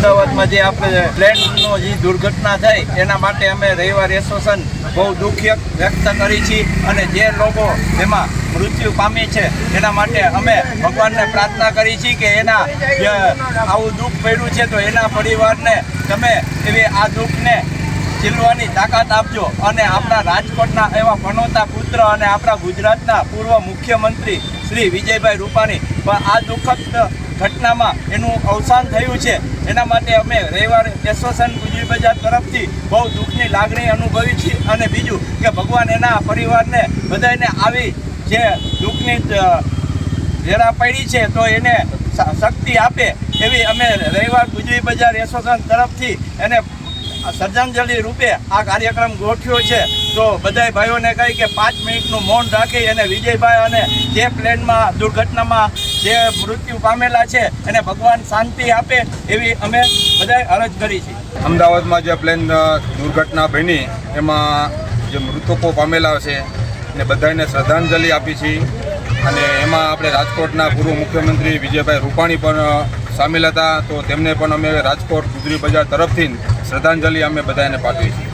અમદાવાદમાં જે આપણે પ્લેનનો જે દુર્ઘટના થઈ, એના માટે અમે રવિવાર એસોસિએશન બહુ દુઃખ વ્યક્ત કરી છીએ અને જે લોકો એમાં મૃત્યુ પામી છે, એના માટે અમે ભગવાનને પ્રાર્થના કરી છીએ કે એના આવું દુઃખ પડ્યું છે, તો એના પરિવારને તમે એવી આ દુઃખને ચીલવાની તાકાત આપજો અને આપણા રાજકોટના એવા ભણોતા પુત્ર અને આપણા ગુજરાતના પૂર્વ મુખ્યમંત્રી શ્રી વિજયભાઈ રૂપાણી પણ આ દુઃખદ ઘટનામાં એનું અવસાન થયું છે. એના માટે અમે રવિવાર એસોસિએશન ગુજરી બજાર તરફથી બહુ દુઃખની લાગણી અનુભવી છે અને બીજું કે ભગવાન એના પરિવારને બધાને આવી જે દુઃખની ઘેરા પડી છે તો એને શક્તિ આપે એવી અમે રવિવાર ગુજરી બજાર એસોસિએશન તરફથી એને શ્રદ્ધાંજલિ રૂપે આ કાર્યક્રમ ગોઠવ્યો છે. તો બધાય ભાઈઓને કહી કે પાંચ મિનિટનું મૌન રાખી અને વિજયભાઈ અને જે પ્લેનમાં દુર્ઘટનામાં જે મૃત્યુ પામેલા છે અને ભગવાન શાંતિ આપે એવી અમે બધાય અરજ કરી છે. અમદાવાદમાં જે પ્લેન દુર્ઘટના બની, એમાં જે મૃતકો પામેલા છે ને બધાને શ્રદ્ધાંજલિ આપી છે. અને એમાં આપણે રાજકોટના પૂર્વ મુખ્યમંત્રી વિજયભાઈ રૂપાણી પણ સામેલ હતા. તો તેમને પણ અમે રાજકોટ ગુજરી બજાર તરફથી શ્રદ્ધાંજલિ અમે બધાને પાઠવી છે.